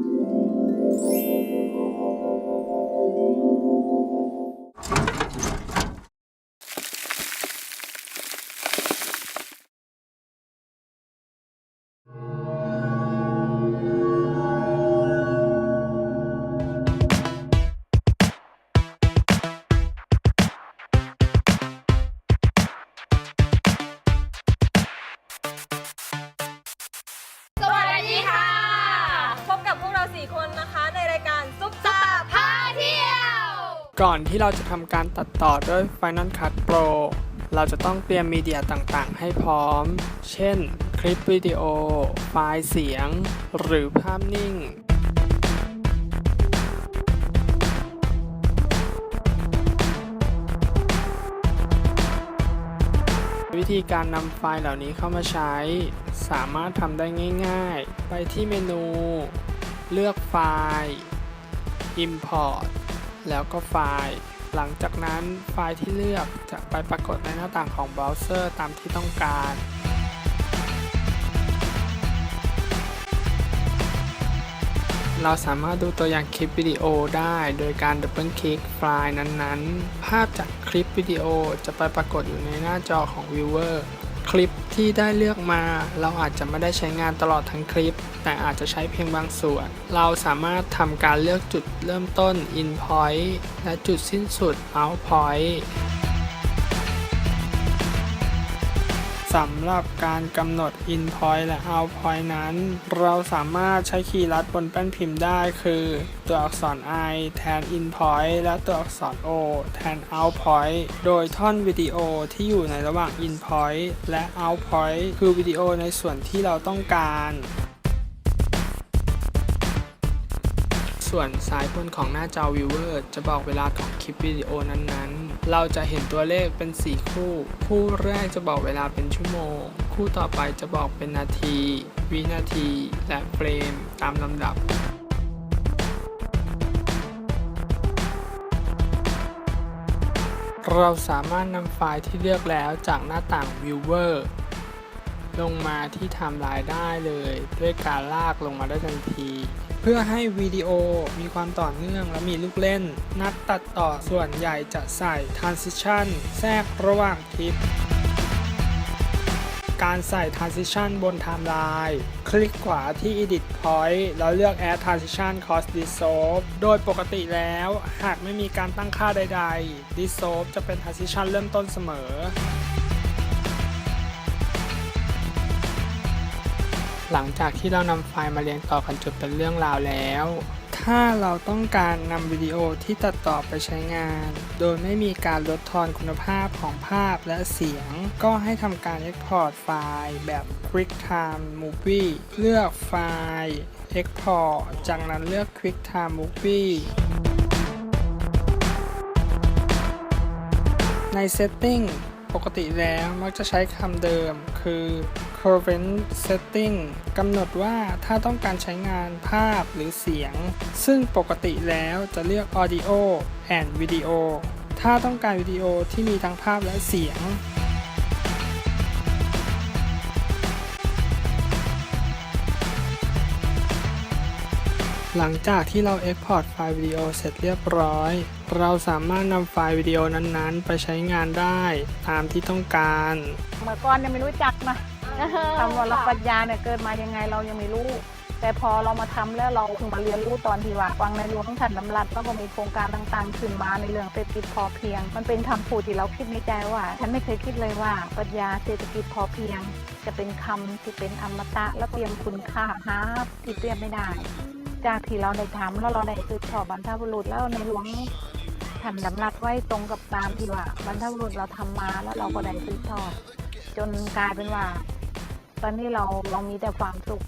Thank you. 4คนนะคะในรายการซุปตาพาเที่ยว ก่อนที่เราจะทำการตัดต่อด้วย Final Cut Pro เราจะต้องเตรียมมีเดียต่างๆ ให้พร้อม เช่น คลิปวิดีโอ ไฟล์เสียง หรือภาพนิ่งวิธีการนำไฟล์เหล่านี้เข้ามาใช้ สามารถทำได้ง่าย ๆ ไปที่เมนู เลือกไฟล์ Import แล้วก็ไฟล์ หลังจากนั้นไฟล์ที่เลือกจะไปปรากฏในหน้าต่างของเบราว์เซอร์ตามที่ต้องการเราสามารถดูตัวอย่างคลิปวิดีโอได้โดยการดับเบิลคลิกไฟล์นั้นๆ ภาพจากคลิปวิดีโอจะไปปรากฏอยู่ในหน้าจอของ Viewer คลิปที่ได้เลือกมา เราอาจจะไม่ได้ใช้งานตลอดทั้งคลิป แต่อาจจะใช้เพียงบางส่วน เราสามารถทำการเลือกจุดเริ่มต้น In Point และจุดสิ้นสุด Out Point สำหรับการกำหนด in point และ out point นั้น เราสามารถใช้คีย์ลัดบนแป้นพิมพ์ได้คือ ตัวอักษร i แทน in point และตัวอักษร o แทน out point โดยท่อนวิดีโอที่อยู่ในระหว่าง in point และ out point คือวิดีโอในส่วนที่เราต้องการ ส่วนซ้ายบนของหน้าจอ Viewer จะบอกเวลาของคลิปวิดีโอนั้นๆ เราจะเห็นตัวเลขเป็น 4 คู่ คู่แรกจะบอกเวลาเป็นชั่วโมง คู่ต่อไปจะบอกเป็นนาที วินาที และเฟรมตามลำดับเราสามารถนำไฟล์ที่เลือกแล้วจากหน้าต่าง Viewer ลงมาที่ไทม์ไลน์ได้เลย ด้วยการลากลงมาได้ทันที เพื่อให้วิดีโอมีความต่อเนื่องและมีลูกเล่น นักตัดต่อส่วนใหญ่จะใส่ Transition แทรกระหว่างคลิป การใส่ Transition บนไทม์ไลน์คลิกขวาที่ Edit Point แล้วเลือก Add Transition Cost Dissolve โดยปกติแล้วหากไม่มีการตั้งค่าใด ๆ Dissolve จะเป็น Transition เริ่มต้นเสมอ หลังจากที่เรานำไฟล์มาเรียงต่อกันจนเป็นเรื่องราวแล้ว ถ้าเราต้องการนำวิดีโอที่ตัดต่อไปใช้งาน โดยไม่มีการลดทอนคุณภาพของภาพและเสียง ก็ให้ทำการ Export ไฟล์แบบ QuickTime Movie เลือกไฟล์ Export จากนั้นเลือก QuickTime Movie ใน Setting ปกติแล้วมักจะใช้คำเดิมคือ current setting กำหนดว่าถ้าต้องการใช้งานภาพหรือเสียง ซึ่งปกติแล้วจะเลือก audio and video ถ้าต้องการวิดีโอที่มีทั้งภาพและเสียง หลังจากที่เรา Export ไฟล์วิดีโอเสร็จเรียบร้อย เราสามารถนำไฟล์วิดีโอนั้นๆ ไปใช้งานได้ตามที่ต้องการ เมื่อก่อนยังไม่รู้จักนะคำว่ารับปรัญญาเนี่ยเกิดมายังไงเรายังไม่รู้ แต่พอเรามาทำแล้วเราเพิ่งมาเรียนรู้ตอนที่ว่าฟังในหลวงท่านดำรัสก็มีโครงการต่างๆขึ้นมาในเรื่องเศรษฐกิจพอเพียง มันเป็นคำพูดที่เราคิดในใจว่า ฉันไม่เคยคิดเลยว่าปรัญญาเศรษฐกิจพอเพียง จะเป็นคำที่เป็นอมตะและเตรียมคุณค่าหาที่เตรียมไม่ได้ จากที่เราได้ทำแล้วเราได้สืบทอดบรรพบุรุษแล้วในหลวง ท่านดำรัดไว้ตรงกับตามที่ว่าบรรพบุรุษเราทำมาแล้วเราก็ได้สืบทอด จนกลายเป็นว่า ตอนนี้เราเรามีแต่ความสุข